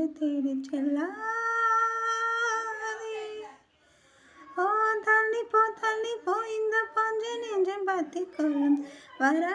தேடி செல்லாதே. ஓ தள்ளி போ தள்ளி போ இந்த பஞ்சு நெஞ்சம் பார்த்து கொள்ளும். வரா